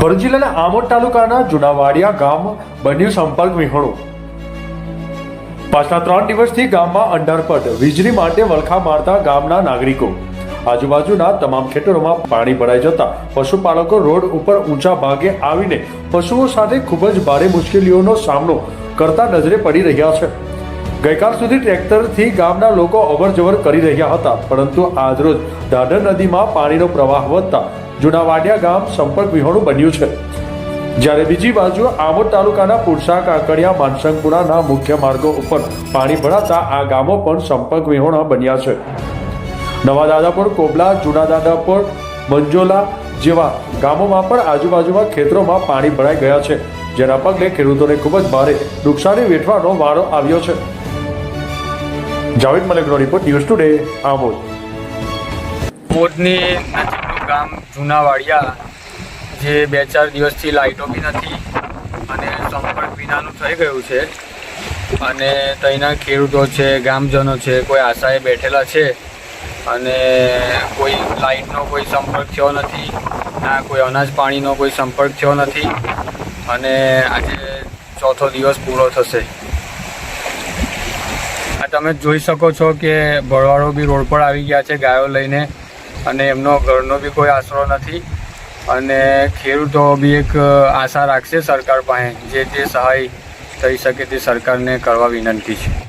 ભરૂચ જિલ્લાના આમોદ તાલુકાના જુનાવાડિયા ગામ બન્યું સંપર્ક વિહોણું. પાછલા ત્રણ દિવસથી ગામમાં અંધારપટ વીજળી માટે વલખા મારતા ગામના નાગરિકો. આજુબાજુના તમામ ખેતરોમાં પાણી ભરાઈ જતા પશુપાલકો રોડ ઉપર ઊંચા ભાગે આવીને પશુઓ સાથે ખૂબ જ ભારે મુશ્કેલીઓનો સામનો કરતા નજરે પડી રહ્યા છે. ગઈકાલ સુધી ટ્રેક્ટરથી ગામના લોકો અવરજવર કરી રહ્યા હતા, પરંતુ આજરોજ દાદર નદીમાં પાણીનો પ્રવાહ વધતા જુનાવાડિયા ગામ સંપર્ક વિહોણું બન્યું છે. જ્યારે બીજી બાજુ આમોદ તાલુકાના પુરસા કાંકડિયા માનસંગપુરાના મુખ્ય માર્ગો ઉપર પાણી ભરાતા આ ગામો પણ સંપર્ક વિહોણા બન્યા છે. નવા દાદાપુર, કોબલા, જૂના દાદાપુર, મંજોલા જેવા ગામોમાં પણ આજુબાજુમાં ખેતરોમાં પાણી ભરાઈ ગયા છે, જેના પગલે ખેડૂતોને ખૂબ જ ભારે નુકસાની વેઠવાનો વારો આવ્યો છે. જાવેદ મલિકનો રિપોર્ટ ન્યૂઝ ટુડે, આમોદ. મોદની ગામ જૂનાવાડિયા, જે બે ચાર દિવસથી લાઇટો બી નથી અને સંપર્ક વિનાનું થઈ ગયું છે. અને ત્યાંના ખેડૂતો છે, ગામજનો છે, કોઈ આશાએ બેઠેલા છે અને કોઈ લાઇટનો કોઈ સંપર્ક થયો નથી, ના, કોઈ અનાજ પાણીનો કોઈ સંપર્ક થયો નથી અને આજે ચોથો દિવસ પૂરો થશે. આ તમે જોઈ શકો છો કે ભરવાડો બી રોડ પર આવી ગયા છે ગાયો લઈને. અને એમનો ઘરનો બી કોઈ આશરો નથી. અને ખેડૂતો બી એક આશા રાખશે સરકાર પાસે, જે તે સહાય થઈ શકે તે સરકારને કરવા વિનંતી છે.